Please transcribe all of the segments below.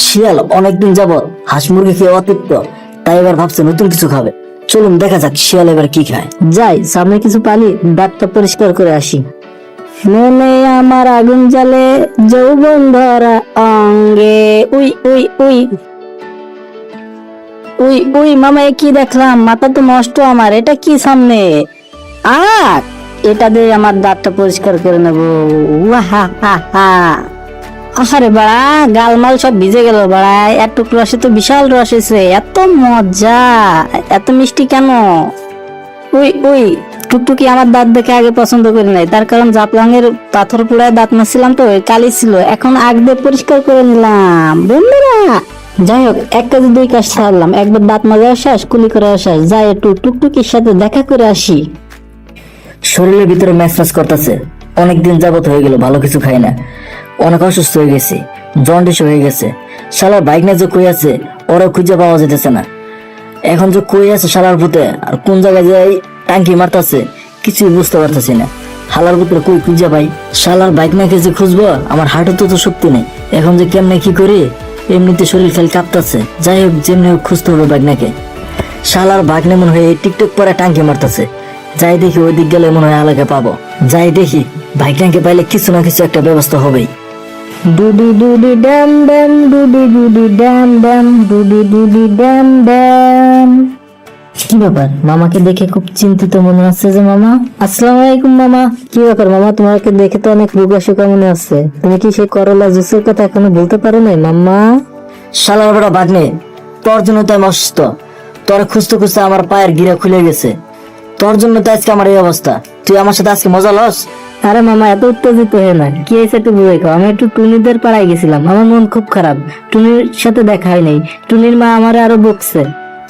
শিয়াল অনেকদিন যাবত হাঁস মুরগি খেয়ে অতৃপ্ত, তাই এবার ভাবছে নতুন কিছু খাবে। চলুন দেখা যাক শিয়াল এবার কি খায়। যাই, সামনে কিছু পানি দাঁতটা পরিষ্কার করে আসি। মনে আমার আগুন জ্বালে, যৌবন ধরা অঙ্গে। উই উই উই। উই উই, মামা কি দেখলাম? মাথা তো নষ্ট আমার, এটা কি সামনে? আর এটা দিয়ে আমার দাঁতটা পরিষ্কার করে নেব। হা হা হা। আরে বাড়া, গালমাল সব ভিজে গেল বাড়া। এত রসে তো বিশাল রস এসে। এত মজা, এত মিষ্টি কেন? ওই ওই, টুকটুকি আমার দাঁত দেখে আগে পছন্দ করি নাই। তার কারণ জাপলাঙের পাথর পোড়ায় দাঁত মারছিলাম তো কালি ছিল। এখন আগ দিয়ে পরিষ্কার করে নিলাম। বন্ধুরা, যাই হোক, এক কাজে দুই কাজ ছাড়লাম। একবার দাঁত মাজা শেষ, কুলি করে শেষ। যাই, একটু টুকটুকির সাথে দেখা করে আসি। শরীরের ভিতরে ম্যাসম্যাস করতেছে। অনেকদিন যাবত হয়ে গেল, ভালো কিছু খাই না। অনেক অসুস্থ হয়ে গেছি জন্ডিস হয়ে গেছে। শালার বাইক না যে কই আছে ওরা খুঁজে পাওয়া যেতেছে না। এখন যে কই আছে শালার ভূতে, আর কোন জায়গায় যে এই টাঙ্কি মারতাছে, কিছুই বুঝতে পারতেছি না। শালার ভিতরে কই খুঁজে পাই? শালার বাইক না যে খুঁজবো, আমার হার্টে তো তো শক্তি নেই। এখন যে কেমনে কি করি? এমনিতে শরীর খালি কাঁপতাছে। যাই হোক, যেমনি হোক খুঁজতে হবে বাইক নাকে। শালার বাঘনে মনে হয় টিকটক পরে টাঙ্কি মারতেছে। যাই দেখি ওই দিক গেলে মনে হয় আলাকে পাবো। যাই দেখি বাইক পাইলে কিছু না কিছু একটা ব্যবস্থা হবেই। ডুডি ডুডি ড্যাম ড্যাম ডুডি ডুডি ড্যাম ড্যাম ডুডি ডুডি ড্যাম ড্যাম কি ব্যাপার মামাকে দেখে খুব চিন্তিত মনে হচ্ছে যে মামা আসসালামু আলাইকুম মামা কি ব্যাপার মামা তোমাকে দেখে তো অনেক রোগা শুকা মনে হচ্ছে তুমি কি সেই করলা জুসের কথা এখনও বলতে পারো নাই মাম্মা শালার বড় বাঘনে তোর জন্য তো আমি অসুস্থ তোর খুঁজতে খুঁজতে আমার পায়ের গিরা খুলে গেছে তোর জন্য তো আজকে আমার এই অবস্থা তুই আমার সাথে আজকে মজা লস? আরে মামা এত উত্তেজিত হয়ে না। কি হয়েছে একটু বুঝে আমি একটু টুনিদের পাড়ায় গেছিলাম। আমার মন খুব খারাপ। টুনির সাথে দেখা হয় নাই। টুনির মা আমার আরও বকছে।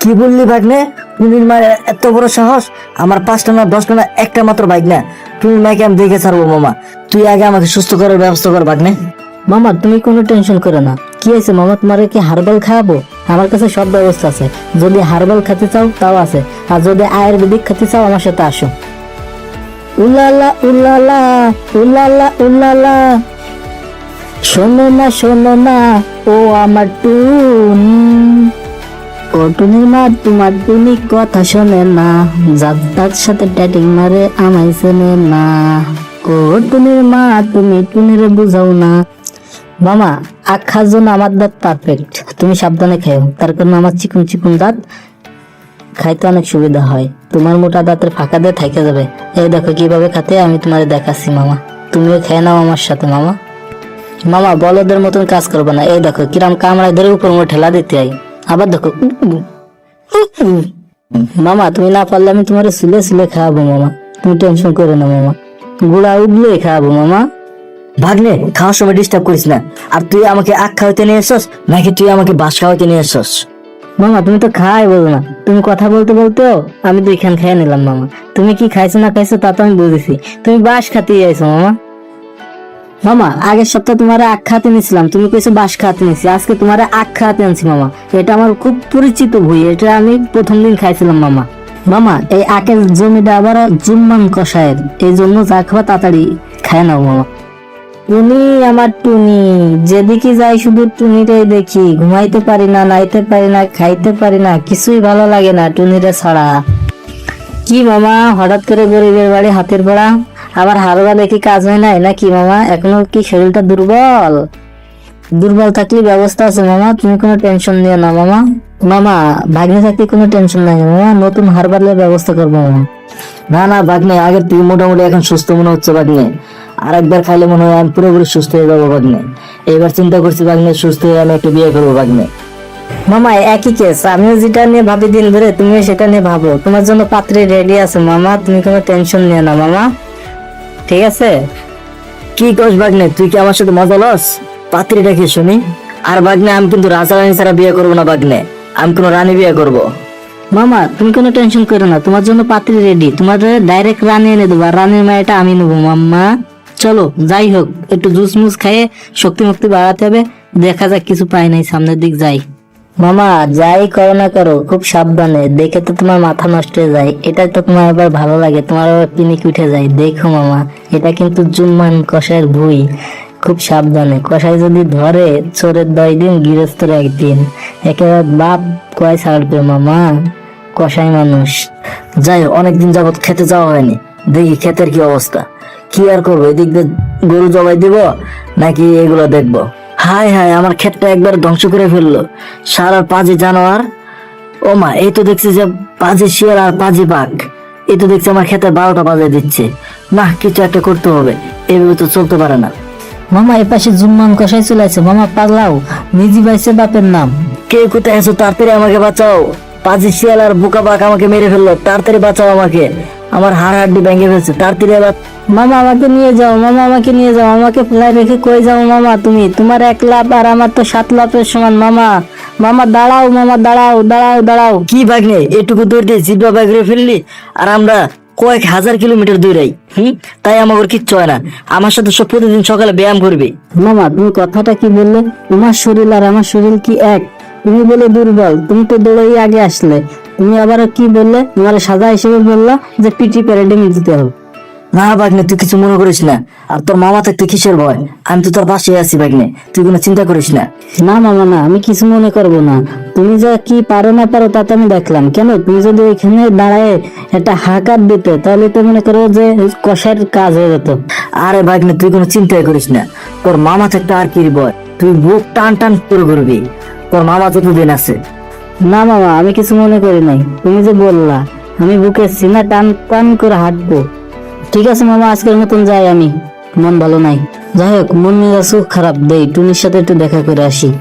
কি বললি বাঘনে টুনির মায়ের এত বড় সাহস? আমার পাঁচটা না দশটা না একটা মাত্র বাইক না। টুনির মাকে আমি দেখে ছাড়বো মামা। তুই আগে আমাকে সুস্থ করার ব্যবস্থা কর বাঘনে মামা তুমি কোনো টেনশন করো না। কি হয়েছে মামা তোমার কি হার্বাল খাওয়াবো? আমার কাছে সব ব্যবস্থা আছে। যদি হার্বাল খেতে চাও তাও আছে। আর যদি আয়ুর্বেদিক খেতে চাও আমার সাথে আসো। উলালা উলালা উলালা উলালা। শোনো না শোনো না, ও আমার টুনি। মা তোমার কথা শোনে না। তার সাথে মারে, আমায় চেনে না। ও মা তুমি টুনিরে বুঝাও না। মামা, আখ খাওয়ার জন্য আমার দাঁত পারফেক্ট তুমি সাবধানে খাও তার কারণে আমার চিকুন চিকুন দাঁত খাইতে অনেক সুবিধা হয়। তোমার মোটা দাঁতের ফাঁকা দিয়ে থাইকে যাবে। এই দেখো কীভাবে খাতে, আমি তোমারে দেখাচ্ছি, মামা। তুমিও খেয়ে নাও আমার সাথে, মামা। মামা, বলদের মতন কাজ করবে না। এই দেখো, কিরাম কামড়ায় ধরে উপর মুখে ঠেলা দিতে হয় আবার দেখো। মামা, তুমি না পারলে আমি তোমার সিলে সিলে খাওয়াবো, মামা। তুমি টেনশন করো না, মামা। গুড়া উঠলেই খাওয়াবো, মামা। ভাগ্নে, খাওয়ার সময় ডিস্টার্ব করিস না। আর তুই আমাকে আখ খাওয়াতে নিয়ে এসছস, নাকি তুই আমাকে বাস খাওয়াতে নিয়ে এসছস? মামা, তুমি তো খাই বলো না। তুমি কথা বলতে বলতেও আমি দুইখান খেয়ে নিলাম মামা। তুমি কি খাইছো না খাইছো তা তো আমি বুঝেছি। তুমি বাস খাতে যাইছো মামা। মামা, আগের সপ্তাহে তোমার আখ খাতে নিয়েছিলাম তুমি কইছো বাস খাতে নিছি। আজকে তোমার আখ খাতে আনছি মামা। এটা আমার খুব পরিচিত বই এটা আমি প্রথম দিন খাইছিলাম মামা। মামা, এই আখের জমিটা আবার জুম্মান কষায়ের। এই জন্য যা খাওয়া তাড়াতাড়ি খায় নাও মামা। টুনি আমার টুনি। যেদিকে যাই শুধু টুনিটাই দেখি। ঘুমাইতে পারি না, নাইতে পারি না, খাইতে পারি না, কিছুই ভালো লাগে না টুনিটা ছাড়া। কি মামা, হঠাৎ করে গরিবের বাড়ি হাতের পড়া আবার হালকা দেখি কাজ হয় নাই নাকি মামা? এখনও কি শরীরটা দুর্বল? দুর্বল থাকলে ব্যবস্থা আছে মামা, তুমি কোনো টেনশন নিও না মামা। মামা, ভাগ্নে থাকলে কোনো টেনশন নাই মামা, নতুন হারবারের ব্যবস্থা করব মামা। না না, ভাগ্নে আগে তুই মোটামুটি এখন সুস্থ মনে হচ্ছে বাঘনে আর একবার খাইলে মনে হয় আমি পুরোপুরি সুস্থ হয়ে যাব বাঘনে এইবার চিন্তা করছি বাঘনে সুস্থ হয়ে আমি একটু বিয়ে করব বাঘনে মামা একই কেস আমিও যেটা নিয়ে ভাবি দিন ধরে তুমিও সেটা নিয়ে ভাবো। তোমার জন্য পাত্রে রেডি আছে মামা। তুমি কোনো টেনশন নিও না মামা। ঠিক আছে? কি কস বাঘনে তুই কি আমার সাথে মজা লস? পাত্রী রেখে শুনি? আর বাঘনে আমি কিন্তু রাজা রানী ছাড়া বিয়ে করব না বাঘনে আমি কোনো রানী বিয়ে করব। মামা তুমি কোনো টেনশন করো না। তোমার জন্য পাত্রী রেডি তোমার ডাইরেক্ট রানী এনে দেবো রানীর মায়েটা আমি নেব মাম্মা। চলো, যাই হোক, একটু জুস মুস খাইয়ে শক্তি মুক্তি বাড়াতে হবে। দেখা যাক কিছু পাই নাই, সামনের দিক যাই। মামা, যাই করো না করো, খুব সাবধানে। দেখে তো তোমার মাথা নষ্ট হয়ে যায়। এটা তো তোমার আবার ভালো লাগে, তোমার আবার পিনিক উঠে যায়। দেখো মামা, এটা কিন্তু জুম্মান কষার ভুই। খুব সাবধানে। কষাই যদি ধরে, চোরের দশ দিন গৃহস্থের একদিন। একেবারে বাপ কয় ছাড়বে মামা? কষাই মানুষ। যাই অনেকদিন যাবত খেতে যাওয়া হয়নি। দেখি ক্ষেতের কি অবস্থা। কি আর করব? এদিক দিয়ে গরু জবাই দিব নাকি এগুলো দেখব? হাই হাই আমার ক্ষেতটা একবার ধ্বংস করে ফেলল। সারা পাঁচি জানোয়ার। ও মা এই তো দেখছি যে পাঁচি শিয়াল আর পাঁচি বাঘ। এই তো দেখছি আমার ক্ষেতে বারোটা বাজে দিচ্ছে। না কিছু একটা করতে হবে। এভাবে তো চলতে পারে না। মামা এ পাশে জুম্মান কষাই চলে আসছে মামা পাগলাও। নিজি পাইছে বাপের নাম। কে কোথায় আছো? তাড়াতাড়ি আমাকে বাঁচাও। পাঁচি শিয়াল আর বোকা বাঘ আমাকে মেরে ফেলল। তাড়াতাড়ি বাঁচাও আমাকে। আমার হাড় হাড্ডি ভেঙে ফেলছে। তাড়াতাড়ি আবার, মামা, আমাকে নিয়ে যাও, মামা, আমাকে নিয়ে যাও, আমাকে ফেলাই রেখে কই যাও মামা তুমি? তোমার এক লাভ আর আমার তো সাত লাভের সমান, মামা। মামা, দাঁড়াও মামা, দাঁড়াও দাঁড়াও দাঁড়াও। কি ভাগ্নে, এটুকু দৌড় দিয়ে জিব্বা বাইরে ফেললি আর আমরা কয়েক হাজার কিলোমিটার দৌড়াই হুম? তাই আমার কিচ্ছু হয় না। আমার সাথে সব প্রতিদিন সকালে ব্যায়াম করবে। মামা, তুমি কথাটা কি বললে? তোমার শরীর আর আমার শরীর কি এক? তুমি বলে দুর্বল, তুমি তো দৌড়াই আগে আসলে। তুমি আবার কি বললে? তোমার সাজা হিসেবে বললা যে পিটি প্যারেডে দিতে হবে। না ভাগ্নে তুই কিছু মনে করিস না। আর তোর মামা থাকতে কিসের ভয়? আমি তো তোর পাশে আছি ভাগ্নে। তুই কোনো চিন্তা করিস না। না মামা না আমি কিছু মনে করব না। তুমি যা কি পারো না পারো তা তো আমি দেখলাম। কেন? তুমি যদি এখানে দাঁড়ায় একটা হাকার দিতে তাহলে তো মনে করো যে কষার কাজ হয়ে যেত। আরে ভাগ্নে তুই কোনো চিন্তাই করিস না। তোর মামা থাকতে আর কি ভয় তুই বুক টান টান করে করবি তোর মামা যতদিন আছে না মামা, আমি কিছু মনে করি নাই। তুমি যে বললা, আমি বুকে সিনা টান টান করে হাঁটবো। ঠিক আছে মামা, আজকের মতন যাই আমি। মন ভালো নাই। যাই হোক, মন মেজাজ খারাপ। দেই, টুনির সাথে একটু দেখা করে আসি।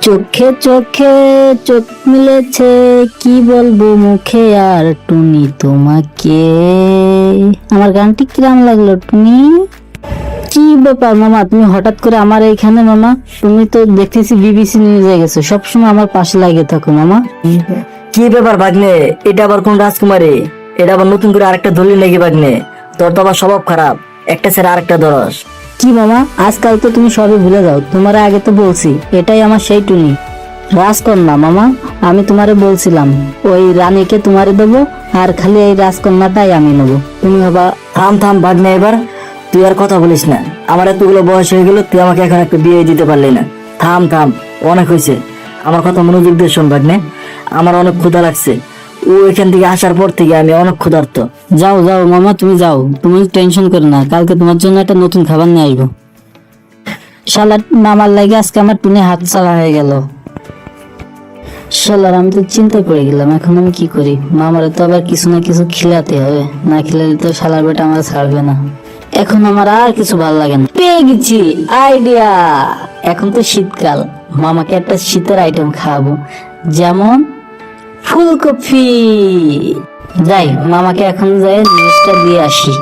চোখে চোখে চোখ মিলেছে, কি বলব মুখে আর টুনি তোমাকে? আমার গানটি কিরাম লাগল, টুনি? কি ব্যাপার মামা? তুমি হঠাৎ করে আমার এইখানে মামা? তুমি তো দেখতেছি বিবিসি নিউজে গেছো। সবসময় আমার পাশে লাগে থাকো মামা। কি ব্যাপার ভাগ্নে? এটা আবার কোন রাজকুমারী? এটা আবার নতুন করে আরেকটা ধরলি নাকি ভাগ্নে? তোর তো আবার স্বভাব খারাপ। একটা ছেড়ে আরেকটা ধরস কি মামা? আজকাল তো তুমি সবই ভুলে যাও। তোমার আগে তো বলছি এটাই আমার সেই টুনি। রাজকন্যা মামা আমি তোমারে বলছিলাম ওই রানীকে তোমারে দেবো আর খালি এই রাজকন্যাটাই আমি নেব। তুমি হবা থাম থাম ভাগ্নে এবার। তুই আর কথা বলিস না। আমার এতগুলো বয়স হয়ে গেল, তুই আমাকে এখন একটা বিয়ে দিতে পারলি না। থাম থাম, অনেক হয়েছে। আমার কথা মনোযোগ দিয়ে শোন, ভাগ্নে। আমার অনেক ক্ষুধা লাগছে। ও এখান থেকে আসার পর থেকে আমি অনেক ক্ষুধার্ত। যাও যাও, মামা, তুমি যাও। তুমি টেনশন করো না, কালকে তোমার জন্য একটা নতুন খাবার নিয়ে আসব শালার মামার লাগে আজকে আমার টুনে হাত চালা হয়ে গেল। শালার, আমি তো চিন্তায় পড়ে গেলাম, এখন আমি কি করি? মামারে তো আবার কিছু না কিছু খিলাতে হবে। না খিলালে তো শালার বেটা আমার ছাড়বে না। এখন আমার আর কিছু ভালো লাগে না। পেয়ে গেছি আইডিয়া এখন তো শীতকাল, মামাকে একটা শীতের আইটেম খাওয়াবো। যেমন ফুলকপি। যাই, মামাকে এখন যাই নিউজটা দিয়ে আসি।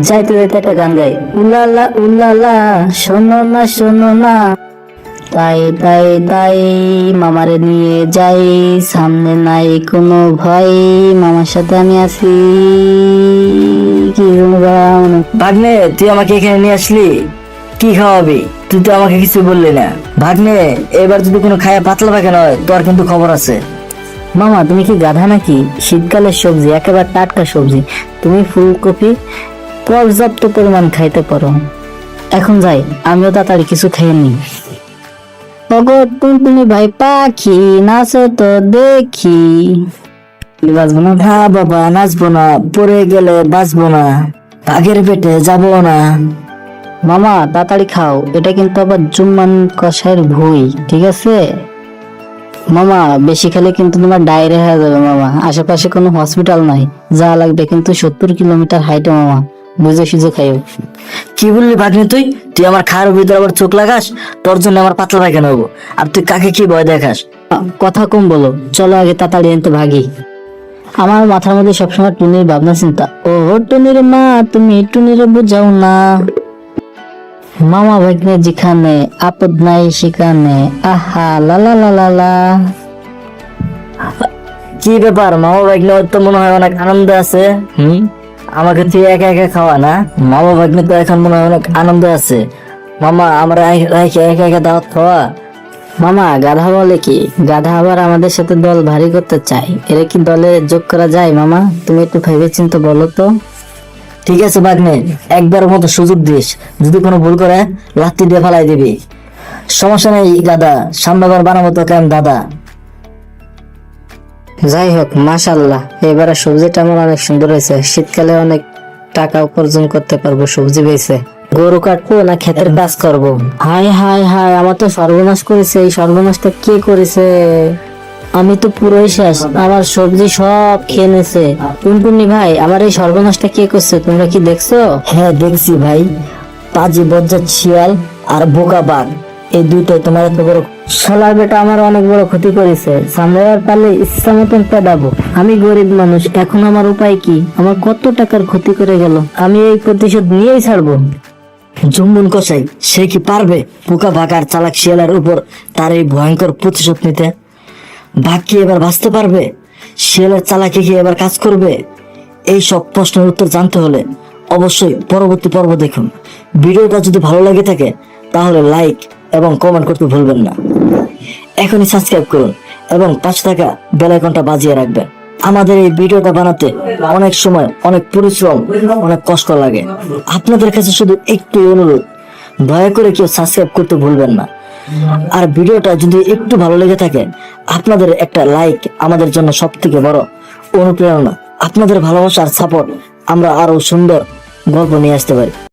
যাইতে যাইতে একটা গান গাই। উলালা উলালা, শোনো না শোনো না। তাই তাই তাই মামারে নিয়ে যাই। সামনে নাই কোনো ভয়, মামার সাথে আমি আছি। কি ভাগ্নে, তুই আমাকে এখানে নিয়ে আসলি? কি খাওয়াবি? তুই তো আমাকে কিছু বললি না। ভাগ্নে, এবার যদি কোনো খায়া পাতলা তোর কিন্তু খবর আছে। মামা, তুমি কি গাধা নাকি? শীতকালের সবজি, একেবারে টাটকা সবজি। তুমি ফুলকপি পর্যাপ্ত পরিমাণ খাইতে পারো। এখন যাই, আমিও তাড়াতাড়ি কিছু খেয়ে নি তুমি ভাই পাখি, নাচো তো দেখি। কি বাজবো না। না বাবা নাচবো না। গেলে বাঁচবো না। বাঘের পেটে যাব না। মামা তাড়াতাড়ি খাও। এটা কিন্তু আবার জুম্মান ভুই ঠিক আছে? মামা বেশি খেলে কিন্তু তোমার ডায়রিয়া হয়ে যাবে মামা। আশেপাশে কোনো হসপিটাল নাই। যা লাগবে কিন্তু সত্তর কিলোমিটার হাইটে মামা। বুঝে সুঝে খাইও। কি বললি ভাগ্নে তুই? তুই আমার খাওয়ার ভিতরে আবার চোখ লাগাস? তোর জন্য আমার পাতলা পায়খানা হব। আর তুই কাকে কি ভয় দেখাস? কথা কম বলো। চলো আগে তাড়াতাড়ি এনতে ভাগি। আমার মাথার মধ্যে সবসময় টুনির ভাবনা চিন্তা। ও টুনির মা তুমি টুনির বুঝাও না। মামা ভাগ্নে যেখানে আপদ নাই সেখানে। আহা লালা লা লা লা লা। কি ব্যাপার? মামা ভাগ্নে ওর তো মনে হয় অনেক আনন্দ আছে। হুম? আমাকে তুই একা একা খাওয়া না? মামা ভাগ্নে তো এখন মনে হয় অনেক আনন্দ আছে। মামা আমরা একা একা একা দাওয়াত খাওয়া? মামা গাধা বলে কি? গাধা আবার আমাদের সাথে দল ভারী করতে চাই এরা কি দলে যোগ করা যায় মামা? তুমি একটু ভেবে চিন্তে বলো তো। ঠিক আছে বাগনে একবার মতো সুযোগ দিস। যদি কোনো ভুল করে লাত্তি দিয়ে ফালাই দিবি। সমস্যা নেই দাদা সামনেবার বানাবো তো কেন দাদা। যাই হোক মাশাল্লাহ এবারে সবজিটা আমার অনেক সুন্দর হয়েছে। শীতকালে অনেক টাকা উপার্জন করতে পারব সবজি বেচে। গরু কাটবো না ক্ষেতের কাজ করব? হাই হাই হাই আমার তো সর্বনাশ করেছে। এই সর্বনাশটা কে করেছে? আমি তো পুরোই শেষ। আমার সবজি সব খেয়ে নেছে টুনটুনি ভাই আমার এই সর্বনাশটা কে করছে? তোমরা কি দেখছ? হ্যাঁ দেখছি ভাই। পাজি বজ্জাত শিয়াল আর বোকা বাঘ। এই দুইটাই তোমার এত বড় শালা বেটা আমার অনেক বড় ক্ষতি করেছে। সামলাবার পারলে ইচ্ছা মতন পেদাবো আমি গরিব মানুষ এখন আমার উপায় কি? আমার কত টাকার ক্ষতি করে গেল? আমি এই প্রতিশোধ নিয়েই ছাড়বো। জুম্বুন কষাই, সে কি পারবে? পোকা আর চালাক শিয়ালের উপর তার এই ভয়ঙ্কর প্রতিশোধ নিতে? বাঘ কি এবার বাঁচতে পারবে? শিয়ালের চালাকি কি এবার কাজ করবে? এই সব প্রশ্নের উত্তর জানতে হলে অবশ্যই পরবর্তী পর্ব দেখুন। ভিডিওটা যদি ভালো লাগে থাকে, তাহলে লাইক এবং কমেন্ট করতে ভুলবেন না। এখনই সাবস্ক্রাইব করুন এবং পাঁচ টাকা বেল আইকনটা বাজিয়ে রাখবেন। আমাদের এই ভিডিওটা বানাতে অনেক সময় অনেক পরিশ্রম, অনেক কষ্ট লাগে। আপনাদের কাছে শুধু একটু অনুরোধ, দয়া করে কেউ সাবস্ক্রাইব করতে ভুলবেন না। আর ভিডিওটা যদি একটু ভালো লেগে থাকে, আপনাদের একটা লাইক আমাদের জন্য সব থেকে বড় অনুপ্রেরণা। আপনাদের ভালোবাসার সাপোর্ট আমরা আরও সুন্দর গল্প নিয়ে আসতে পারি।